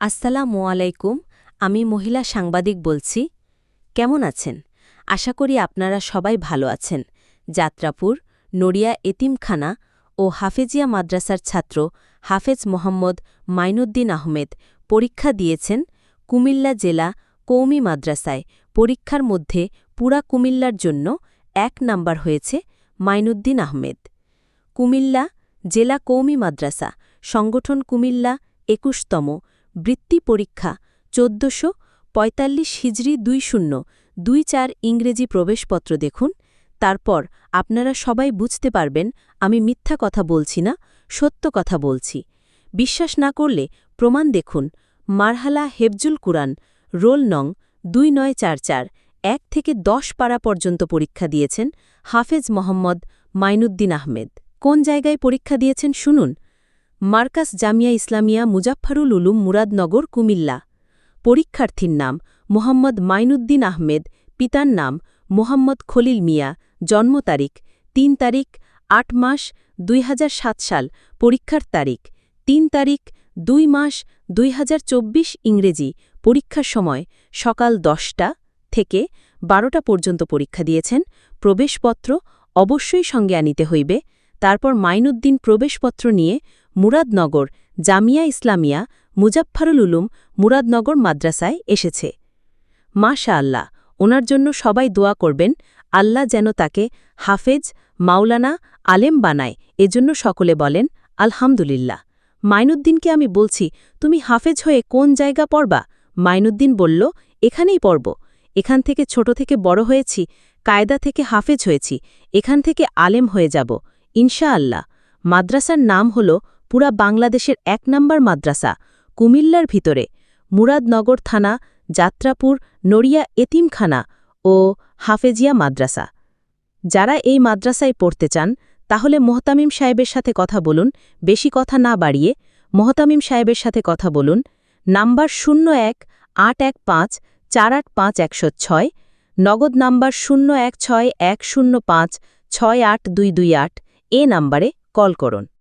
আসসালামু আলাইকুম, আমি মহিলা সাংবাদিক বলছি। কেমন আছেন? আশা করি আপনারা সবাই ভালো আছেন। যাত্রাপুর, নড়িয়া এতিমখানা ও হাফেজিয়া মাদ্রাসার ছাত্র হাফেজ মোহাম্মদ মাইনুদ্দিন আহমেদ পরীক্ষা দিয়েছেন কুমিল্লা জেলা কৌমি মাদ্রাসায়। পরীক্ষার মধ্যে পুরা কুমিল্লার জন্য এক নাম্বার হয়েছে মাইনুদ্দিন আহমেদ। কুমিল্লা জেলা কৌমি মাদ্রাসা, সংগঠন কুমিল্লা একুশতম বৃত্তি পরীক্ষা চোদ্দশো পঁয়তাল্লিশ হিজড়ি দুই শূন্য দুই চার ইংরেজি প্রবেশপত্র দেখুন। তারপর আপনারা সবাই বুঝতে পারবেন আমি মিথ্যা কথা বলছি না, সত্য কথা বলছি। বিশ্বাস না করলে প্রমাণ দেখুন। মারহালা হেফজুল কুরআন, রোল নং দুই নয় চার চার, এক থেকে দশ পাড়া পর্যন্ত পরীক্ষা দিয়েছেন হাফেজ মোহাম্মদ মাইনুদ্দিন আহমেদ। কোন জায়গায় পরীক্ষা দিয়েছেন শুনুন। মার্কাস জামিয়া ইসলামিয়া মুজাফফারুল উলুম মুরাদনগর কুমিল্লা। পরীক্ষার্থীর নাম মোহাম্মদ মাইনুদ্দিন আহমেদ, পিতার নাম মোহাম্মদ খলিল মিয়া, জন্ম তারিখ তিন তারিখ আট মাস দুই হাজার সাত সাল, পরীক্ষার তারিখ তিন তারিখ দুই মাস দুই হাজার চব্বিশ ইংরেজি, পরীক্ষার সময় সকাল দশটা থেকে বারোটা পর্যন্ত পরীক্ষা দিয়েছেন, প্রবেশপত্র অবশ্যই সঙ্গে আনিতে হইবে, তারপর মাইনুদ্দিন প্রবেশপত্র নিয়ে মুরাদনগর জামিয়া ইসলামিয়া মুজাফফারুল উলুম মুরাদনগর মাদ্রাসায় এসেছে। মাশা আল্লাহ ওনার জন্য সবাই দোয়া করবেন, আল্লাহ যেন তাকে হাফেজ, মাওলানা, আলেম বানায়, এজন্য সকলে বলেন, আলহামদুলিল্লাহ। মাইনুদ্দিনকে আমি বলছি, তুমি হাফেজ হয়ে কোন জায়গা পড়বা? মাইনুদ্দিন বলল, এখানেই পড়ব। এখান থেকে ছোট থেকে বড় হয়েছি, কায়দা থেকে হাফেজ হয়েছি, এখান থেকে আলেম হয়ে যাব ইনশা আল্লাহ মাদ্রাসার নাম হল পুরা বাংলাদেশের এক নম্বর মাদ্রাসা, কুমিল্লার ভিতরে, মুরাদনগর থানা, যাত্রাপুর, নড়িয়া এতিমখানা ও হাফেজিয়া মাদ্রাসা। যারা এই মাদ্রাসায় পড়তে চান, তাহলে মোহতামিম সাহেবের সাথে কথা বলুন, বেশি কথা না বাড়িয়ে, মোহতামিম সাহেবের সাথে কথা বলুন, নাম্বার শূন্য এক আট এক পাঁচ চার আট পাঁচ একশো ছয়, নগদ নাম্বার শূন্য এক ছয় এক শূন্য পাঁচ ছয় আট দুই দুই আট, এ নাম্বারে কল করুন।